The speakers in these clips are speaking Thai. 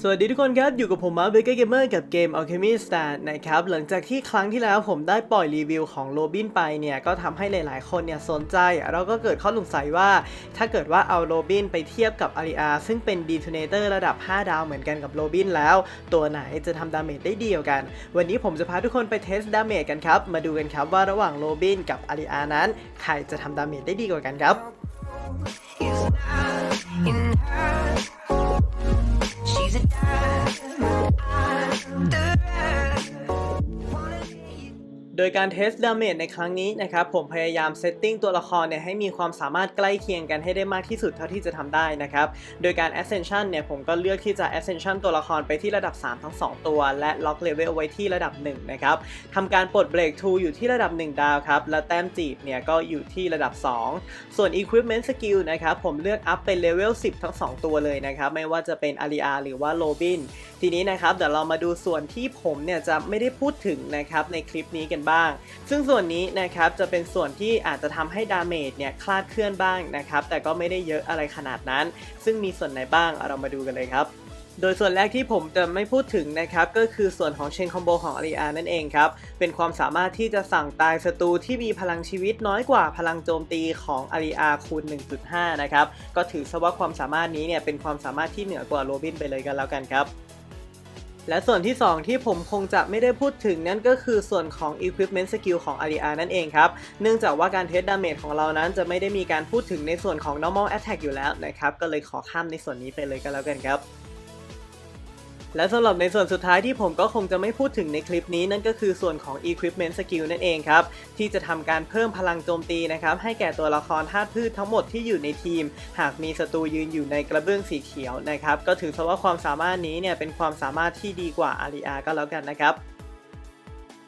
สวัสดีทุกคนครับ อยู่กับผมมาร์เบเกอร์เกมเมอร์กับเกม Alchemy Star นะครับ หลังจากที่ครั้งที่แล้วผมได้ปล่อยรีวิวของโรบินไปเนี่ย ก็ทำให้หลาย ๆ คนเนี่ยสนใจ เราก็เกิดข้อสงสัยว่า ถ้าเกิดว่าเอาโรบินไปเทียบกับอาริอาซึ่งเป็นดีท n เ t อร์ระดับ 5 ดาวเหมือนกันกับโรบินแล้ว ตัวไหนจะทำดาเมจได้ดีกว่ากัน วันนี้ผมจะพาทุกคนไปเทสดาเมจกันครับ มาดูกันครับว่าระหว่างโรบินกับอาริอานั้น ใครจะทำดาเมจได้ดีกว่ากันครับ do. โดยการเทสดาเมจในครั้งนี้นะครับผมพยายามเซตติ้งตัวละครเนี่ยให้มีความสามารถใกล้เคียงกันให้ได้มากที่สุดเท่าที่จะทำได้นะครับ โดยการ Ascension เนี่ยผมก็เลือกที่จะ Ascension ตัวละครไปที่ระดับ 3 ทั้ง 2 ตัว และล็อกเลเวลไว้ที่ระดับ 1 นะครับทำการปลดเบรก2อยู่ที่ระดับ 1 ดาวครับ และแต้มจีบเนี่ยก็อยู่ที่ระดับ 2 ส่วน Equipment Skill นะครับผมเลือกอัพเป็นเลเวล 10 ทั้ง 2 ตัวเลยนะครับ ไม่ว่าจะเป็นอาริอาหรือว่าโรบินทีนี้นะครับเดี๋ยวเรามาดูส่วนที่ผมเนี่ยจะไม่ได้พูดถึงนะครับในคลิปนี้กันบ้าง ซึ่งส่วนนี้นะครับจะเป็นส่วนที่อาจจะทำให้ดาเมจเนี่ยคลาดเคลื่อนบ้างนะครับ แต่ก็ไม่ได้เยอะอะไรขนาดนั้น ซึ่งมีส่วนไหนบ้างเรามาดูกันเลยครับโดยส่วนแรกที่ผมจะไม่พูดถึงนะครับก็คือส่วนของเชนคอมโบของอาริอานั่นเองครับ เป็นความสามารถที่จะสั่งตายศัตรูที่มีพลังชีวิตน้อยกว่าพลังโจมตีของอาริอาคูณ 1.5 นะครับ ก็ถือซะว่าความสามารถนี้เนี่ยเป็นความสามารถที่เหนือกว่าโรบินไปเลยกันแล้วกันครับ และส่วนที่ 2 ที่ผมคงจะไม่ได้พูดถึงนั่นก็คือส่วนของ Equipment Skill ของ a r i a นั่นเองครับ เนื่องจากว่าการเทสดาเมจของเรานั้นจะไม่ได้มีการพูดถึงในส่วนของ Normal Attack อยู่แล้วนะครับ ก็เลยขอข้ามในส่วนนี้ไปเลยก็แล้วกันครับ และสำหรับในส่วนสุดท้ายที่ผมก็คงจะไม่พูดถึงในคลิปนี้นั่นก็คือส่วนของ Equipment Skill นั่นเองครับ ที่จะทำการเพิ่มพลังโจมตีนะครับให้แก่ตัวละครธาตุพืชทั้งหมดที่อยู่ในทีม หากมีศัตรูยืนอยู่ในกระเบื้องสีเขียวนะครับก็ถือว่าความสามารถนี้เนี่ยเป็นความสามารถที่ดีกว่าอาริอาก็แล้วกันนะครับ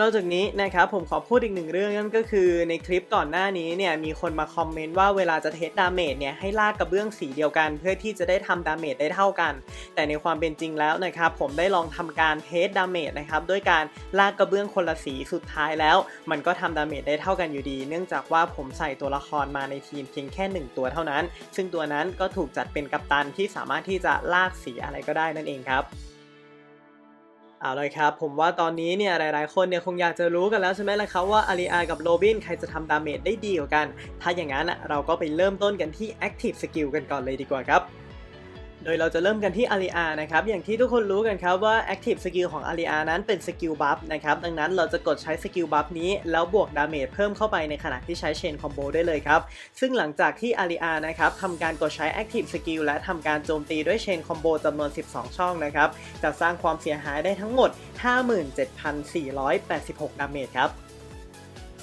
นอกจากนี้นะครับผมขอพูดอีกหนึ่งเรื่องนั่นก็คือในคลิปก่อนหน้านี้เนี่ยมีคนมาคอมเมนต์ว่าเวลาจะเทสดาเมจเนี่ยให้ลากกระเบื้องสีเดียวกัน เพื่อที่จะได้ทำดาเมจได้เท่ากัน แต่ในความเป็นจริงแล้วนะครับผมได้ลองทำการเทสดาเมจนะครับด้วยการลากกระเบื้องคนละสีสุดท้ายแล้ว มันก็ทำดาเมจได้เท่ากันอยู่ดี เนื่องจากว่าผมใส่ตัวละครมาในทีมเพียงแค่ 1 ตัวเท่านั้น ซึ่งตัวนั้นก็ถูกจัดเป็นกัปตันที่สามารถที่จะลากสีอะไรก็ได้นั่นเองครับ เอาเลยครับ ผมว่าตอนนี้เนี่ยหลายๆ คนเนี่ยคงอยากจะรู้กันแล้วใช่ไหมล่ะครับว่าอาริอากับโรบินใครจะทำดาเมจได้ดีกว่ากัน ถ้าอย่างนั้นอะเราก็ไปเริ่มต้นกันที่ Active Skill กันก่อนเลยดีกว่าครับ โดยเราจะเริ่มกันที่อาริอานะครับ อย่างที่ทุกคนรู้กันครับว่า Active Skill ของอาริอานั้นเป็นสกิลบัฟนะครับ ดังนั้นเราจะกดใช้สกิลบัฟนี้ แล้วบวกดาเมจเพิ่มเข้าไปในขณะที่ใช้เชนคอมโบได้เลยครับ ซึ่งหลังจากที่อาริอานะครับทำการกดใช้ Active Skill และทำการโจมตีด้วยเชนคอมโบจำนวน 12 ช่องนะครับ จะสร้างความเสียหายได้ทั้งหมด 57,486 ดาเมจครับ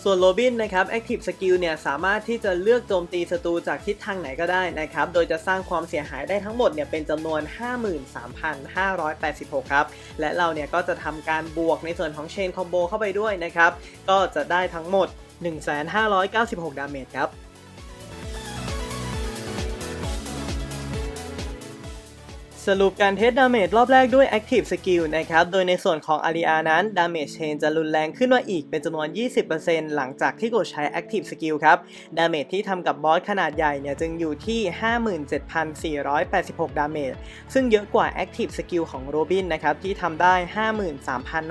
ส่วนโรบินนะครับ Active Skill เนี่ยสามารถที่จะเลือกโจมตีศัตรูจากทิศทางไหนก็ได้นะครับ โดยจะสร้างความเสียหายได้ทั้งหมดเนี่ยเป็นจำนวน 53,586 ครับ และเราเนี่ยก็จะทำการบวกในส่วนของเชนคอมโบเข้าไปด้วยนะครับ ก็จะได้ทั้งหมด 1,596 ดาเมจครับ สรุปการเทสดาเมจรอบแรกด้วย Active Skill นะครับ โดยในส่วนของ a r i a นั้น Damage Chain จะรุนแรงขึ้นมาอีกเป็นจำนวน 20%หลังจากที่กดใช้ Active Skill ครับดาเมจที่ทำกับบอสขนาดใหญ่เนี่ยจึงอยู่ที่ 57,486 ดาเมจซึ่งเยอะกว่า Active Skill ของ Robin นะครับที่ทำได้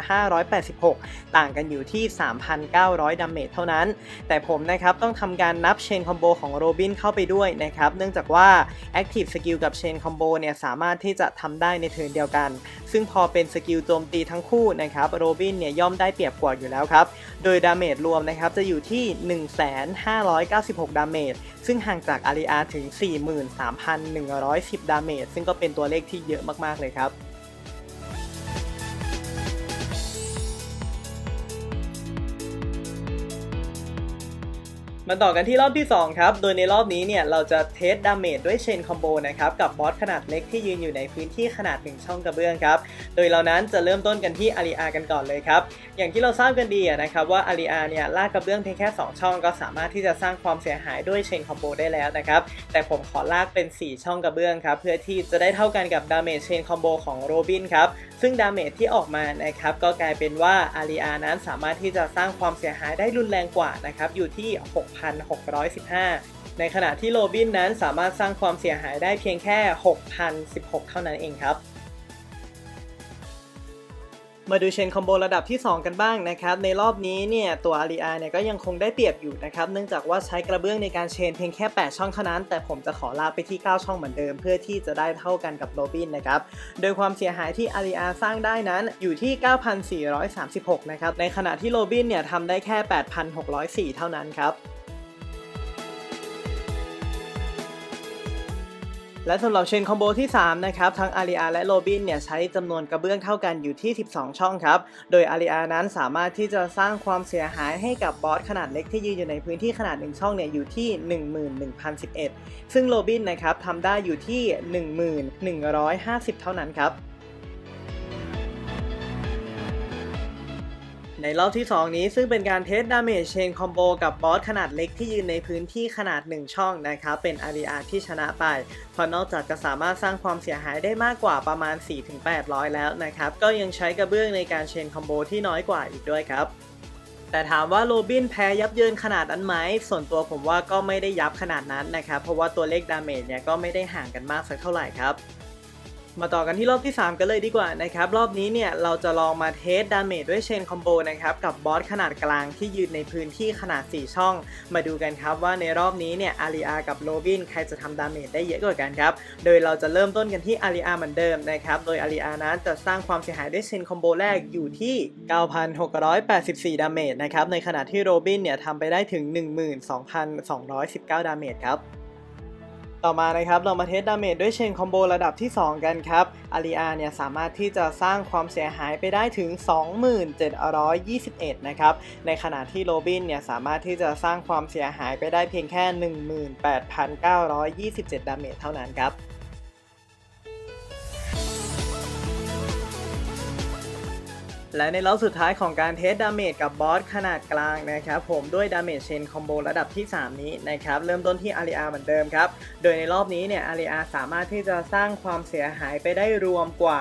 53,586 ต่างกันอยู่ที่ 3,900 ดาเมจเท่านั้น แต่ผมนะครับต้องทำการนับ Chain Combo ของ Robin เข้าไปด้วยนะครับเนื่องจากว่า Active Skill กับ Chain Combo เนี่ยสามารถที่จะทำได้ในเทิร์นเดียวกัน ซึ่งพอเป็นสกิลโจมตีทั้งคู่นะครับโรบินเนี่ยย่อมได้เปรียบกว่าอยู่แล้วครับ โดยดาเมจรวมนะครับจะอยู่ที่ 1,596 ดาเมจ ซึ่งห่างจากอาริอาถึง 43,110 ดาเมจ ซึ่งก็เป็นตัวเลขที่เยอะมากๆเลยครับ มาต่อกันที่รอบที่ 2 ครับ โดยในรอบนี้เนี่ย เราจะเทสดาเมจด้วยเชนคอมโบนะครับ กับบอสขนาดเล็กที่ยืนอยู่ในพื้นที่ขนาด 1 ช่องกระเบื้องครับ โดยเรานั้นจะเริ่มต้นกันที่อาริอากันก่อนเลยครับ อย่างที่เราทราบกันดีนะครับว่าอาริอาเนี่ยลากกระเบื้องเพียงแค่ 2 ช่องก็สามารถที่จะสร้างความเสียหายด้วยเชนคอมโบได้แล้วนะครับ แต่ผมขอลากเป็น 4 ช่องกระเบื้องครับเพื่อที่จะได้เท่ากันกับดาเมจเชนคอมโบของโรบินครับซึ่งดาเมจที่ออกมานะครับก็กลายเป็นว่าอาริอานั้นสามารถที่จะสร้างความเสียหายได้รุนแรงกว่านะครับอยู่ที่ 6,615 ในขณะที่โรบินนั้นสามารถสร้างความเสียหายได้เพียงแค่ 6,016 เท่านั้นเองครับ มาดูเชนคอมโบระดับที่ 2 กันบ้างนะครับในรอบนี้เนี่ยตัวอารีอาเนี่ยก็ยังคงได้เปรียบอยู่นะครับเนื่องจากว่าใช้กระเบื้องในการเชนเพียงแค่ 8 ช่องเท่านั้น แต่ผมจะขอลาไปที่ 9 ช่องเหมือนเดิม เพื่อที่จะได้เท่ากันกับโรบินนะครับโดยความเสียหายที่อารีอาสร้างได้นั้นอยู่ที่ 9,436 นะครับในขณะที่โรบินเนี่ยทำได้แค่ 8,604 เท่านั้นครับ และสำหรับเชนคอมโบที่ 3 นะครับ ทั้งอาริอาและโรบินเนี่ยใช้จำนวนกระเบื้องเท่ากันอยู่ที่ 12 ช่องครับ โดยอาริอานั้นสามารถที่จะสร้างความเสียหายให้กับบอสขนาดเล็กที่ยืนอยู่ในพื้นที่ขนาด 1 ช่องเนี่ยอยู่ที่ 11,011 ซึ่งโรบินนะครับทำได้อยู่ที่ 11,150 เท่านั้นครับ ในรอบที่ 2 นี้ซึ่งเป็นการเทสดาเมจเชนคอมโบกับบอสขนาดเล็กที่ยืนในพื้นที่ขนาด 1 ช่องนะครับเป็นอารีอาที่ชนะไปเพราะนอกจากจะสามารถสร้างความเสียหายได้มากกว่าประมาณ 4-800 แล้วนะครับก็ยังใช้กระเบื้องในการเชนคอมโบที่น้อยกว่าอีกด้วยครับแต่ถามว่าโรบินแพ้ยับเยินขนาดนั้นไหม ส่วนตัวผมว่าก็ไม่ได้ยับขนาดนั้นนะครับ เพราะว่าตัวเลขดาเมจเนี่ยก็ไม่ได้ห่างกันมากสักเท่าไหร่ครับ มาต่อกันที่รอบที่ 3 กันเลยดีกว่านะครับ รอบนี้เนี่ยเราจะลองมาเทสดาเมจด้วยเชนคอมโบนะครับ กับบอสขนาดกลางที่ยืนในพื้นที่ขนาด 4 ช่อง มาดูกันครับว่าในรอบนี้เนี่ยอารีอากับโรบินใครจะทำดาเมจได้เยอะกว่ากันครับ โดยเราจะเริ่มต้นกันที่อารีอาเหมือนเดิมนะครับ โดยอารีอานั้นจะสร้างความเสียหายด้วยเชนคอมโบแรกอยู่ที่ 9,684 ดาเมจนะครับในขณะที่โรบินเนี่ยทำไปได้ถึง 12,219 ดาเมจครับ ต่อมานะครับเรามาเทสดาเมจด้วยเชนคอมโบระดับที่ 2 กันครับอาริอาเนี่ยสามารถที่จะสร้างความเสียหายไปได้ถึง 2721 นะครับ ในขณะที่โรบินเนี่ยสามารถที่จะสร้างความเสียหายไปได้เพียงแค่ 18,927 ดาเมจเท่านั้นครับ และในรอบสุดท้ายของการเทสดาเมจกับบอสขนาดกลางนะครับผมด้วยดาเมจเชนคอมโบระดับที่ 3 นี้นะครับเริ่มต้นที่อารีอาเหมือนเดิมครับ โดยในรอบนี้เนี่ยอารีอาสามารถที่จะสร้างความเสียหายไปได้รวมกว่า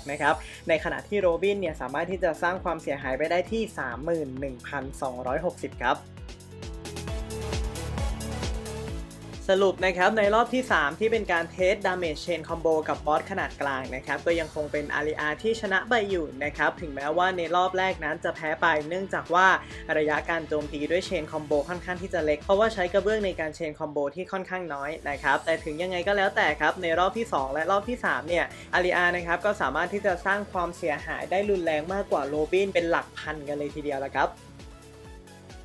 32,236 นะครับในขณะที่โรบินเนี่ยสามารถที่จะสร้างความเสียหายไปได้ที่ 31,260 ครับ สรุปนะครับในรอบที่ 3 ที่เป็นการเทสดาเมจเชนคอมโบกับบอสขนาดกลางนะครับก็ยังคงเป็นอารีอาที่ชนะไปอยู่นะครับถึงแม้ว่าในรอบแรกนั้นจะแพ้ไปเนื่องจากว่าระยะการโจมตีด้วยเชนคอมโบค่อนข้างที่จะเล็ก เพราะว่าใช้กระเบื้องในการเชนคอมโบที่ค่อนข้างน้อยนะครับแต่ถึงยังไงก็แล้วแต่ครับในรอบที่ 2 และรอบที่ 3 เนี่ยอารีอานะครับก็สามารถที่จะสร้างความเสียหายได้รุนแรงมากกว่าโรบินเป็นหลักพันกันเลยทีเดียวละครับ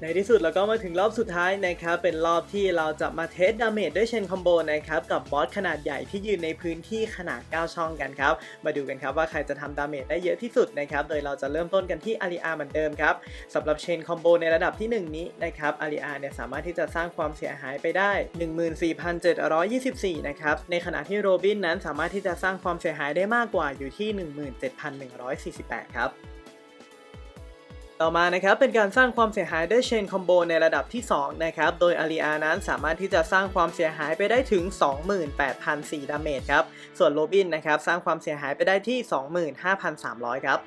ในที่สุดเราก็มาถึงรอบสุดท้ายนะครับ เป็นรอบที่เราจะมาเทสดาเมจด้วยเชนคอมโบนะครับ กับบอสขนาดใหญ่ที่ยืนในพื้นที่ขนาด 9 ช่องกันครับ มาดูกันครับว่าใครจะทำดาเมจได้เยอะที่สุดนะครับ โดยเราจะเริ่มต้นกันที่อารีอาเหมือนเดิมครับสำหรับเชนคอมโบในระดับที่ 1 นี้นะครับอารีอาเนี่ยสามารถที่จะสร้างความเสียหายไปได้ 14,724 นะครับ ในขณะที่โรบินนั้นสามารถที่จะสร้างความเสียหายได้มากกว่าอยู่ที่ 17,148 ครับ ต่อมานะครับเป็นการสร้างความเสียหายด้วยเชนคอมโบในระดับที่ 2 นะครับ โดยอารีอานั้นสามารถที่จะสร้างความเสียหายไปได้ถึง 28,004ดาเมจครับ ส่วนโรบินนะครับสร้างความเสียหายไปได้ที่ 25,300 ครับ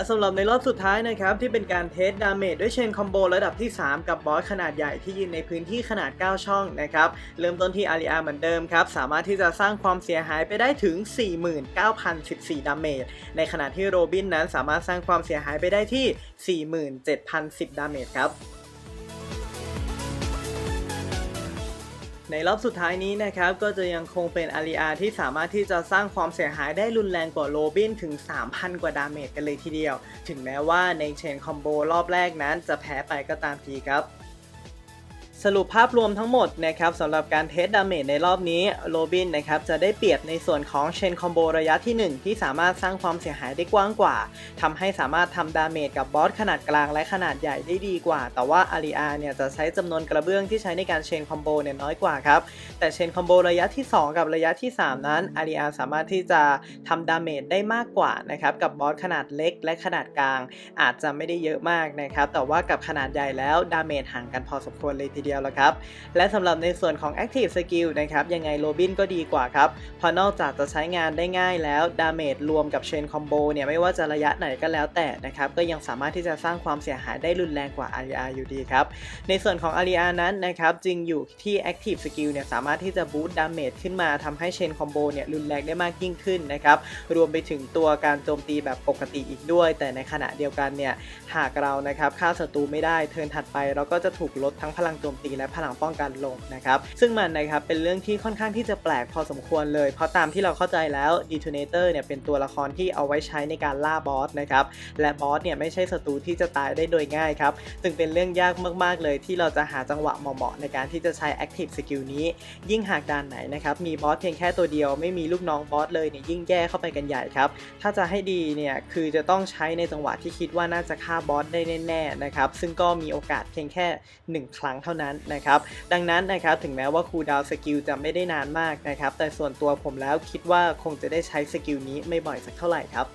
และสำหรับในรอบสุดท้ายนะครับ ที่เป็นการเทสดาเมจด้วยเชนคอมโบระดับที่ 3 กับบอสขนาดใหญ่ที่ยืนในพื้นที่ขนาด 9 ช่องนะครับ เริ่มต้นที่อาริอาเหมือนเดิมครับ สามารถที่จะสร้างความเสียหายไปได้ถึง 49,014 ดาเมจในขณะที่โรบินนั้นสามารถสร้างความเสียหายไปได้ที่ 47,010 ดาเมจครับ ในรอบสุดท้ายนี้นะครับก็จะยังคงเป็นอาริอาที่สามารถที่จะสร้างความเสียหายได้รุนแรงกว่าโรบินถึง 3,000 กว่าดาเมจกันเลยทีเดียว ถึงแม้ว่าในเชนคอมโบรอบแรกนั้นจะแพ้ไปก็ตามทีครับ สรุปภาพรวมทั้งหมดนะครับสำหรับการเทสดาเมจในรอบนี้โรบินนะครับจะได้เปรียบในส่วนของเชนคอมโบระยะที่ 1 ที่สามารถสร้างความเสียหายได้กว้างกว่าทำให้สามารถทำดาเมจกับบอสขนาดกลางและขนาดใหญ่ได้ดีกว่า แต่ว่าอารีอาเนี่ยจะใช้จำนวนกระเบื้องที่ใช้ในการเชนคอมโบเนี่ยน้อยกว่าครับแต่เชนคอมโบระยะที่ 2 กับระยะที่ 3 นั้นอารีอาสามารถที่จะทำดาเมจได้มากกว่านะครับกับบอสขนาดเล็กและขนาดกลาง อาจจะไม่ได้เยอะมากนะครับแต่ว่ากับขนาดใหญ่แล้วดาเมจห่างกันพอสมควรเลยทีเดียวดียวละครับ และสำหรับในส่วนของ Active Skill นะครับ ยังไงโรบินก็ดีกว่าครับเพราะนอกจากจะใช้งานได้ง่ายแล้วดาเมจรวมกับเชนคอมโบเนี่ยไม่ว่าจะระยะไหนก็แล้วแต่นะครับ ก็ยังสามารถที่จะสร้างความเสียหายได้รุนแรงกว่า RER อยู่ดีครับ ในส่วนของ RER นั้นนะครับจริงอยู่ที่ Active Skill เนี่ยสามารถที่จะบูตดาเมจขึ้นมาทำให้เชนคอมโบเนี่ยรุนแรงได้มากยิ่งขึ้นนะครับรวมไปถึงตัวการโจมตีแบบปกติอีกด้วย แต่ในขณะเดียวกันเนี่ยหากเรานะครับฆ่าศัตรูไม่ได้เทิร์นถัดไปเราก็จะถูกลดทั้งพลังโจมตีและพลังป้องกันลงนะครับ ซึ่งมันนะครับเป็นเรื่องที่ค่อนข้างที่จะแปลกพอสมควรเลย เพราะตามที่เราเข้าใจแล้ว Detonator เนี่ยเป็นตัวละครที่เอาไว้ใช้ในการล่าบอสนะครับ และบอสเนี่ยไม่ใช่ศัตรูที่จะตายได้โดยง่ายครับ จึงเป็นเรื่องยากมากๆเลยที่เราจะหาจังหวะเหมาะๆในการที่จะใช้ Active Skill นี้ ยิ่งหากด่านไหนนะครับมีบอสเพียงแค่ตัวเดียวไม่มีลูกน้องบอสเลยเนี่ยยิ่งแย่เข้าไปกันใหญ่ครับ ถ้าจะให้ดีเนี่ยคือจะต้องใช้ในจังหวะที่คิดว่าน่าจะฆ่าบอสได้แน่ๆนะครับ ซึ่งก็มีโอกาสเพียงแค่ 1 ครั้งเท่านั้นนะครับ ดังนั้นนะครับถึงแม้ว่าคูลดาวสกิลจะไม่ได้นานมากนะครับ แต่ส่วนตัวผมแล้วคิดว่าคงจะได้ใช้สกิลนี้ไม่บ่อยสักเท่าไหร่ครับ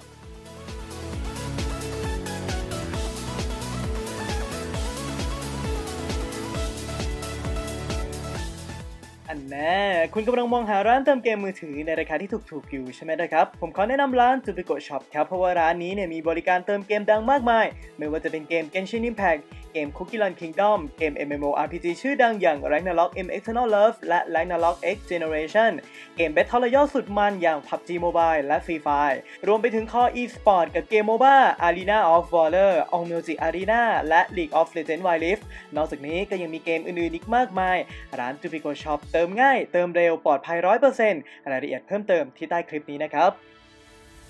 อันแน่คุณกำลังมองหาร้านเติมเกมมือถือในราคาที่ถูกๆอยู่ใช่ไหมนะครับ ผมขอแนะนำร้าน t u b i c o Shop ครับ เพราะว่าร้านนี้เนี่ยมีบริการเติมเกมดังมากมาย ไม่ว่าจะเป็นเกม Genshin Impact เกม Cookie Run Kingdom เกม MMORPG ชื่อดังอย่าง Ragnarok M Eternal Love และ Ragnarok X Generation เกม Battle Royale สุดมันอย่าง PUBG Mobile และ Free Fire รวมไปถึง Core eSport กับเกม MOBA Arena of Valor All Music Arena และ League of Legends Wild Rift นอกจากนี้ก็ยังมีเกมอื่นๆอีกมากมาย ร้าน t u b i c o Shop เติมง่าย เติมเร็วปลอดภัย 100%รายละเอียดเพิ่มเติมที่ใต้คลิปนี้นะครับ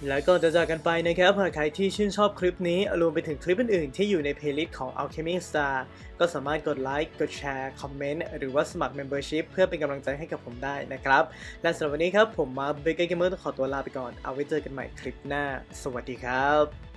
แล้วก็จะจากกันไปนะครับหากใครที่ชื่นชอบคลิปนี้รวมไปถึงคลิปอื่นๆ ที่อยู่ในเพลย์ลิสต์ของ Alchemy Star ก็สามารถกดไลค์ กดแชร์ คอมเมนต์ หรือว่าสมัคร Membership เพื่อเป็นกำลังใจให้กับผมได้นะครับ และสำหรับวันนี้ครับผมมาเบเกอร์เกมเมอร์ต้องขอตัวลาไปก่อน เอาไว้เจอกันใหม่คลิปหน้า สวัสดีครับ